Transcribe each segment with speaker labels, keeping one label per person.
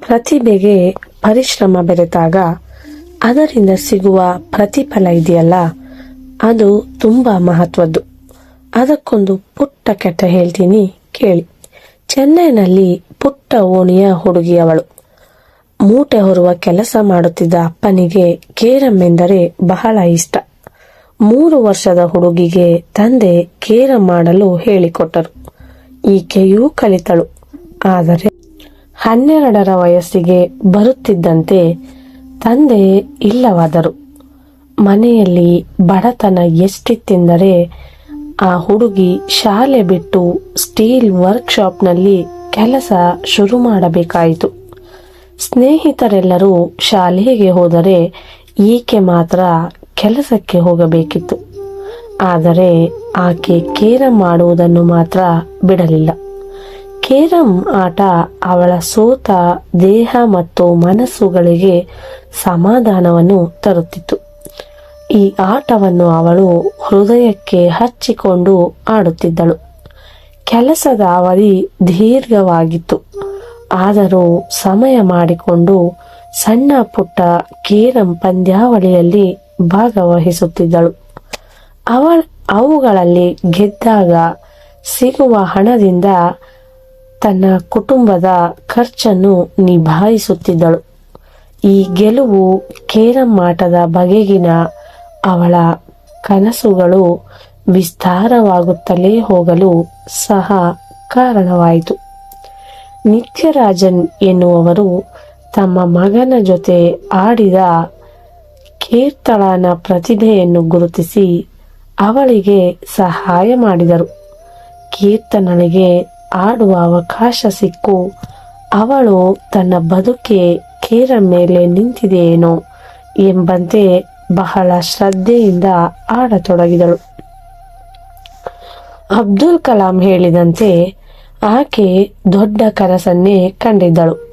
Speaker 1: ಪ್ರತಿಭೆಗೆ ಪರಿಶ್ರಮ ಬೆರೆತಾಗ ಅದರಿಂದ ಸಿಗುವ ಪ್ರತಿಫಲ ಇದೆಯಲ್ಲ, ಅದು ತುಂಬಾ ಮಹತ್ವದ್ದು. ಅದಕ್ಕೊಂದು ಪುಟ್ಟ ಕೆಟ್ಟ ಹೇಳ್ತೀನಿ ಕೇಳಿ. ಚೆನ್ನೈನಲ್ಲಿ ಪುಟ್ಟ ಓಣಿಯ ಹುಡುಗಿಯವಳು. ಮೂಟೆ ಹೊರುವ ಕೆಲಸ ಮಾಡುತ್ತಿದ್ದ ಅಪ್ಪನಿಗೆ ಕೇರಂ ಎಂದರೆ ಬಹಳ ಇಷ್ಟ. ಮೂರು ವರ್ಷದ ಹುಡುಗಿಗೆ ತಂದೆ ಕೇರಂ ಮಾಡಲು ಹೇಳಿಕೊಟ್ಟರು. ಈಕೆಯೂ ಕಲಿತಳು. ಆದರೆ ಹನ್ನೆರಡರ ವಯಸ್ಸಿಗೆ ಬರುತ್ತಿದ್ದಂತೆ ತಂದೆ ಇಲ್ಲವಾದರು. ಮನೆಯಲ್ಲಿ ಬಡತನ ಎಷ್ಟಿತ್ತೆಂದರೆ ಆ ಹುಡುಗಿ ಶಾಲೆ ಬಿಟ್ಟು ಸ್ಟೀಲ್ ವರ್ಕ್ಶಾಪ್ನಲ್ಲಿ ಕೆಲಸ ಶುರು ಮಾಡಬೇಕಾಯಿತು. ಸ್ನೇಹಿತರೆಲ್ಲರೂ ಶಾಲೆಗೆ ಹೋದರೆ ಈಕೆ ಮಾತ್ರ ಕೆಲಸಕ್ಕೆ ಹೋಗಬೇಕಿತ್ತು. ಆದರೆ ಆಕೆ ಕೇರಂ ಮಾಡುವುದನ್ನು ಮಾತ್ರ ಬಿಡಲಿಲ್ಲ. ಕೇರಂ ಆಟ ಅವಳ ಸೋತ ದೇಹ ಮತ್ತು ಮನಸ್ಸುಗಳಿಗೆ ಸಮಾಧಾನವನ್ನು ತರುತ್ತಿತ್ತು. ಈ ಆಟವನ್ನು ಅವಳು ಹೃದಯಕ್ಕೆ ಹಚ್ಚಿಕೊಂಡು ಆಡುತ್ತಿದ್ದಳು. ಕೆಲಸದ ಅವಧಿ ದೀರ್ಘವಾಗಿತ್ತು. ಆದರೂ ಸಮಯ ಮಾಡಿಕೊಂಡು ಸಣ್ಣ ಪುಟ್ಟ ಕೇರಂ ಪಂದ್ಯಾವಳಿಯಲ್ಲಿ ಭಾಗವಹಿಸುತ್ತಿದ್ದಳು. ಅವಳ ಅವುಗಳಲ್ಲಿ ಗೆದ್ದಾಗ ಸಿಗುವ ಹಣದಿಂದ ತನ್ನ ಕುಟುಂಬದ ಖರ್ಚನ್ನು ನಿಭಾಯಿಸುತ್ತಿದ್ದಳು. ಈ ಗೆಲುವು ಕೇರಂ ಆಟದ ಬಗೆಗಿನ ಅವಳ ಕನಸುಗಳು ವಿಸ್ತಾರವಾಗುತ್ತಲೇ ಹೋಗಲು ಸಹ ಕಾರಣವಾಯಿತು. ನಿತ್ಯರಾಜನ್ ಎನ್ನುವವರು ತಮ್ಮ ಮಗನ ಜೊತೆ ಆಡಿದ ಕೀರ್ತಳನ ಪ್ರತಿಭೆಯನ್ನು ಗುರುತಿಸಿ ಅವಳಿಗೆ ಸಹಾಯ ಮಾಡಿದರು. ಕೀರ್ತನಳಿಗೆ ಆಡುವ ಅವಕಾಶ ಸಿಕ್ಕು. ಅವಳು ತನ್ನ ಬದುಕೆ ಕೇರ ಮೇಲೆ ನಿಂತಿದೆಯೇನೋ ಎಂಬಂತೆ ಬಹಳ ಶ್ರದ್ಧೆಯಿಂದ ಆಡತೊಡಗಿದಳು. ಅಬ್ದುಲ್ ಕಲಾಂ ಹೇಳಿದಂತೆ ಆಕೆ ದೊಡ್ಡ ಕನಸನ್ನೇ ಕಂಡಿದ್ದಳು.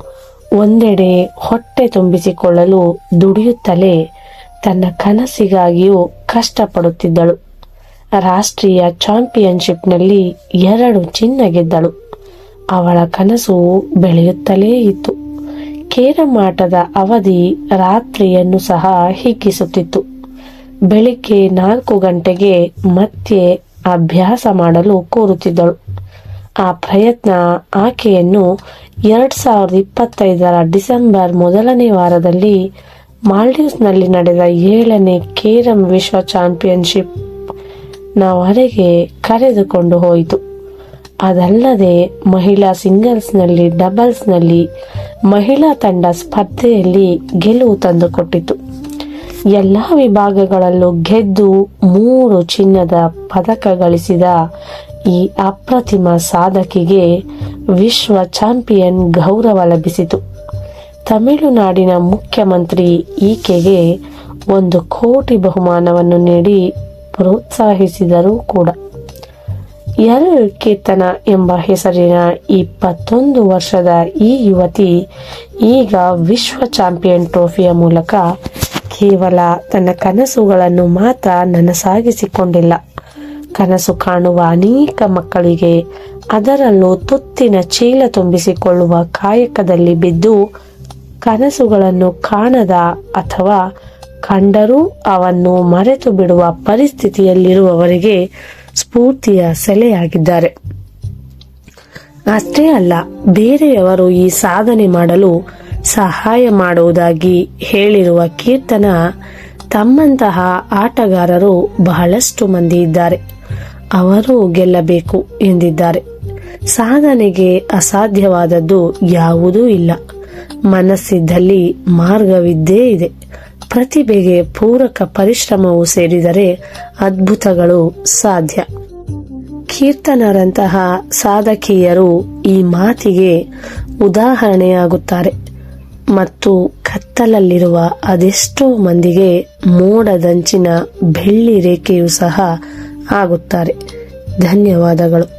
Speaker 1: ಒಂದೆಡೆ ಹೊಟ್ಟೆ ತುಂಬಿಸಿಕೊಳ್ಳಲು ದುಡಿಯುತ್ತಲೇ ತನ್ನ ಕನಸಿಗಾಗಿಯೂ ಕಷ್ಟಪಡುತ್ತಿದ್ದಳು. ರಾಷ್ಟ್ರೀಯ ಚಾಂಪಿಯನ್ಶಿಪ್ನಲ್ಲಿ ಎರಡು ಚಿನ್ನ ಗೆದ್ದಳು. ಅವಳ ಕನಸು ಬೆಳೆಯುತ್ತಲೇ ಇತ್ತು. ಕೇರಂ ಆಟದ ಅವಧಿ ರಾತ್ರಿಯನ್ನು ಸಹ ಹಿಗ್ಗಿಸುತ್ತಿತ್ತು. ಬೆಳಿಗ್ಗೆ ನಾಲ್ಕು ಗಂಟೆಗೆ ಮತ್ತೆ ಅಭ್ಯಾಸ ಮಾಡಲು ಕೋರುತ್ತಿದ್ದಳು. ಆ ಪ್ರಯತ್ನ ಆಕೆಯನ್ನು ಎರಡ್ ಸಾವಿರದ ಇಪ್ಪತ್ತೈದರ ಡಿಸೆಂಬರ್ ಮೊದಲನೇ ವಾರದಲ್ಲಿ ಮಾಲ್ಡೀವ್ಸ್ನಲ್ಲಿ ನಡೆದ ಏಳನೇ ಕೇರಂ ವಿಶ್ವ ಚಾಂಪಿಯನ್ಶಿಪ್ ನವರೆಗೆ ಕರೆದುಕೊಂಡು ಹೋಯಿತು. ಅದಲ್ಲದೆ ಮಹಿಳಾ ಸಿಂಗಲ್ಸ್ನಲ್ಲಿ, ಡಬಲ್ಸ್ನಲ್ಲಿ ಮಹಿಳಾ ತಂಡ ಸ್ಪರ್ಧೆಯಲ್ಲಿ ಗೆಲುವು ತಂದುಕೊಟ್ಟಿತು. ಎಲ್ಲ ವಿಭಾಗಗಳಲ್ಲೂ ಗೆದ್ದು ಮೂರು ಚಿನ್ನದ ಪದಕ ಗಳಿಸಿದ ಈ ಅಪ್ರತಿಮ ಸಾಧಕಿಗೆ ವಿಶ್ವ ಚಾಂಪಿಯನ್ ಗೌರವ ಲಭಿಸಿತು. ತಮಿಳುನಾಡಿನ ಮುಖ್ಯಮಂತ್ರಿ ಈಕೆಗೆ ಒಂದು ಕೋಟಿ ಬಹುಮಾನವನ್ನು ನೀಡಿ ಪ್ರೋತ್ಸಾಹಿಸಿದರೂ ಕೂಡ. ಎಲ್ ಕೀರ್ತನ ಎಂಬ ಹೆಸರಿನ ಇಪ್ಪತ್ತೊಂದು ವರ್ಷದ ಈ ಯುವತಿ ಈಗ ವಿಶ್ವ ಚಾಂಪಿಯನ್ ಟ್ರೋಫಿಯ ಮೂಲಕ ಕೇವಲ ತನ್ನ ಕನಸುಗಳನ್ನು ಮಾತ್ರ ನನಸಾಗಿಸಿಕೊಂಡಿಲ್ಲ. ಕನಸು ಕಾಣುವ ಅನೇಕ ಮಕ್ಕಳಿಗೆ ಅದರಲ್ಲೂ ತುತ್ತಿನ ಚೀಲ ತುಂಬಿಸಿಕೊಳ್ಳುವ ಕಾಯಕದಲ್ಲಿ ಬಿದ್ದು ಕನಸುಗಳನ್ನು ಕಾಣದ ಅಥವಾ ಕಂಡರೂ ಅವನ್ನು ಮರೆತು ಬಿಡುವ ಪರಿಸ್ಥಿತಿಯಲ್ಲಿರುವವರಿಗೆ ಸ್ಫೂರ್ತಿಯ ಸೆಲೆಯಾಗಿದ್ದಾರೆ. ಅಷ್ಟೇ ಅಲ್ಲ, ಬೇರೆಯವರು ಈ ಸಾಧನೆ ಮಾಡಲು ಸಹಾಯ ಮಾಡುವುದಾಗಿ ಹೇಳಿರುವ ಕೀರ್ತನ, ತಮ್ಮಂತಹ ಆಟಗಾರರು ಬಹಳಷ್ಟು ಮಂದಿ ಇದ್ದಾರೆ. ಅವರು ಗೆಲ್ಲಬೇಕು ಎಂದಿದ್ದಾರೆ. ಸಾಧನೆಗೆ ಅಸಾಧ್ಯವಾದದ್ದು ಯಾವುದೂ ಇಲ್ಲ. ಮನಸ್ಸಿದ್ದಲ್ಲಿ ಮಾರ್ಗವಿದ್ದೇ ಇದೆ. ಪ್ರತಿಭೆಗೆ ಪೂರಕ ಪರಿಶ್ರಮವು ಸೇರಿದರೆ ಅದ್ಭುತಗಳು ಸಾಧ್ಯ. ಕೀರ್ತನರಂತಹ ಸಾಧಕಿಯರು ಈ ಮಾತಿಗೆ ಉದಾಹರಣೆಯಾಗುತ್ತಾರೆ. ಮತ್ತು ಕತ್ತಲಲ್ಲಿರುವ ಅದೆಷ್ಟೋ ಮಂದಿಗೆ ಮೋಡದಂಚಿನ ಬೆಳ್ಳಿ ರೇಖೆಯೂ ಸಹ ಆಗುತ್ತಾರೆ. ಧನ್ಯವಾದಗಳು.